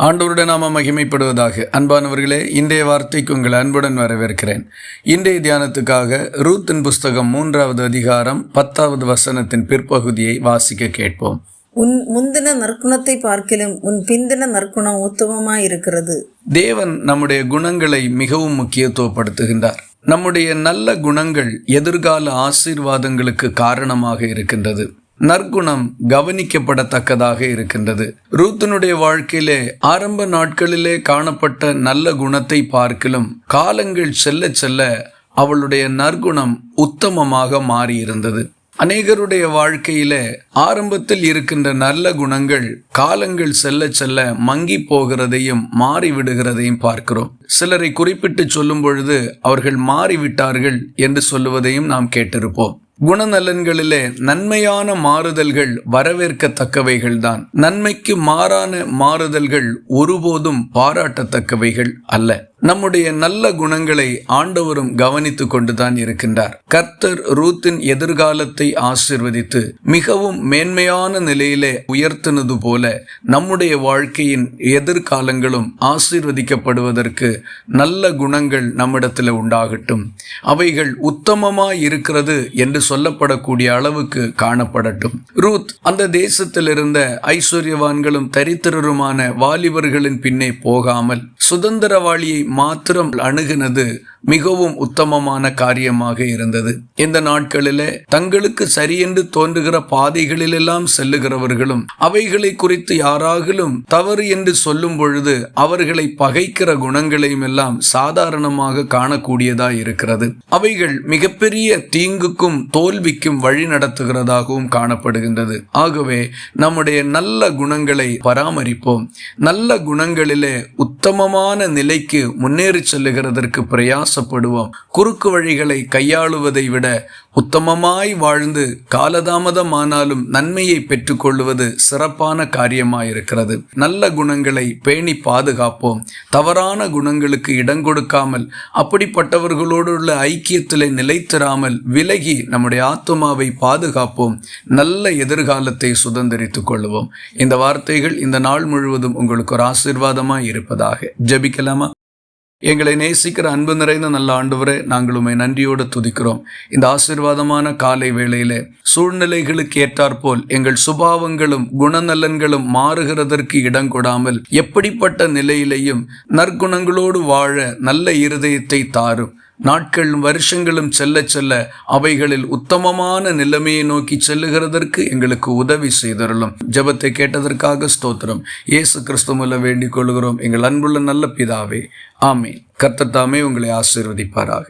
ஆண்டவருடைய நாம மகிமைப்படுவதாக. அன்பானவர்களே இன்றைய வார்த்தைக்கு உங்கள் அன்புடன் வரவேற்கிறேன். இன்றைய தியானத்துக்காக ரூத்தின் புஸ்தகம் மூன்றாவது அதிகாரம் பத்தாவது வசனத்தின் பிற்பகுதியை வாசிக்க கேட்போம். உன் முந்தின நற்குணத்தை பார்க்கிலும் உன் பிந்தின நற்குணம் உத்தமமாய் இருக்கிறது. தேவன் நம்முடைய குணங்களை மிகவும் முக்கியத்துவப்படுத்துகின்றார். நம்முடைய நல்ல குணங்கள் எதிர்கால ஆசீர்வாதங்களுக்கு காரணமாக இருக்கின்றது. நற்குணம் கவனிக்கப்படத்தக்கதாக இருக்கின்றது. ரூத்தனுடைய வாழ்க்கையிலே ஆரம்ப நாட்களிலே காணப்பட்ட நல்ல குணத்தை பார்க்கிலும் காலங்கள் செல்ல செல்ல அவளுடைய நற்குணம் உத்தமமாக மாறியிருந்தது. அநேகருடைய வாழ்க்கையில ஆரம்பத்தில் இருக்கின்ற நல்ல குணங்கள் காலங்கள் செல்ல செல்ல மங்கி போகிறதையும் மாறிவிடுகிறதையும் பார்க்கிறோம். சிலரை குறிப்பிட்டு சொல்லும் பொழுது அவர்கள் மாறிவிட்டார்கள் என்று சொல்லுவதையும் நாம் கேட்டிருப்போம். குணநலன்களிலே நன்மையான மாறுதல்கள் வரவேற்கத்தக்கவைகள்தான். நன்மைக்கு மாறான மாறுதல்கள் ஒருபோதும் பாராட்டத்தக்கவைகள் அல்ல. நம்முடைய நல்ல குணங்களை ஆண்டவரும் கவனித்துக் கொண்டுதான் இருக்கின்றார். கர்த்தர் ரூத்தின் எதிர்காலத்தை ஆசிர்வதித்து மிகவும் மேன்மையான நிலையிலே உயர்த்தினது போல நம்முடைய வாழ்க்கையின் எதிர்காலங்களும் ஆசிர்வதிக்கப்படுவதற்கு நல்ல குணங்கள் நம்மிடத்தில் உண்டாகட்டும். அவைகள் உத்தமமாய் இருக்கிறது என்று சொல்லப்படக்கூடிய அளவுக்கு காணப்படட்டும். ரூத் அந்த தேசத்தில் இருந்த ஐஸ்வர்யவான்களும் தரித்திரருமான வாலிபர்களின் பின்னே போகாமல் சுதந்திரவாளியை மாத்திரம் அணுகினது மிகவும் உத்தமமான காரியமாக இருந்தது. இந்த நாட்களிலே தங்களுக்கு சரியென்று தோன்றுகிற பாதைகளிலெல்லாம் செல்லுகிறவர்களும் அவைகளை குறித்து யாராகிலும் தவறு என்று சொல்லும் பொழுது அவர்களை பகைக்கிற குணங்களையும் எல்லாம் சாதாரணமாக காணக்கூடியதா இருக்கிறது. அவைகள் மிகப்பெரிய தீங்குக்கும் தோல்விக்கும் வழி நடத்துகிறதாகவும் காணப்படுகின்றது. ஆகவே நம்முடைய நல்ல குணங்களை பராமரிப்போம். நல்ல குணங்களிலே உத்தமமான நிலைக்கு முன்னேறி செல்லுகிறதற்கு பிரயாசப்படுவோம். குறுக்கு வழிகளை கையாளுவதை விட உத்தமமாய் வாழ்ந்து காலதாமதமானாலும் நன்மையை பெற்றுக்கொள்வது சிறப்பான காரியமாயிருக்கிறது. நல்ல குணங்களை பேணி பாதுகாப்போம். தவறான குணங்களுக்கு இடம் கொடுக்காமல் அப்படிப்பட்டவர்களோடு உள்ள ஐக்கியத்திலே நிலைத்திராமல் விலகி நம்முடைய ஆத்மாவை பாதுகாப்போம். நல்ல எதிர்காலத்தை சுதந்திரித்துக் கொள்வோம். இந்த வார்த்தைகள் இந்த நாள் முழுவதும் உங்களுக்கு ஒரு ஆசீர்வாதமாய் இருப்பதாக ஜெபிக்கலாமா? எங்களை நேசிக்கிற அன்பு நிறைந்த நல்ல ஆண்டவரே நாங்கள் உண்மை நன்றியோடு துதிக்கிறோம். இந்த ஆசீர்வாதமான காலை வேளையிலே சூழ்நிலைகளுக்கு ஏற்றாற்போல் எங்கள் சுபாவங்களும் குணநலன்களும் மாறுகிறதற்கு இடம் கொடாமல் எப்படிப்பட்ட நிலையிலையும் நற்குணங்களோடு வாழ நல்ல இருதயத்தை தாரும். நாட்களும் வருஷங்களும் செல்ல செல்ல அவைகளில் உத்தமமான நிலைமையை நோக்கி செல்லுகிறதற்கு எங்களுக்கு உதவி செய்தருளும். ஜபத்தை கேட்டதற்காக ஸ்தோத்திரம். இயேசு கிறிஸ்துமுல வேண்டிக் கொள்கிறோம். எங்கள் அன்புள்ள நல்ல பிதாவே ஆமீன். கர்த்தத்தாமே உங்களை ஆசீர்வதிப்பாராக.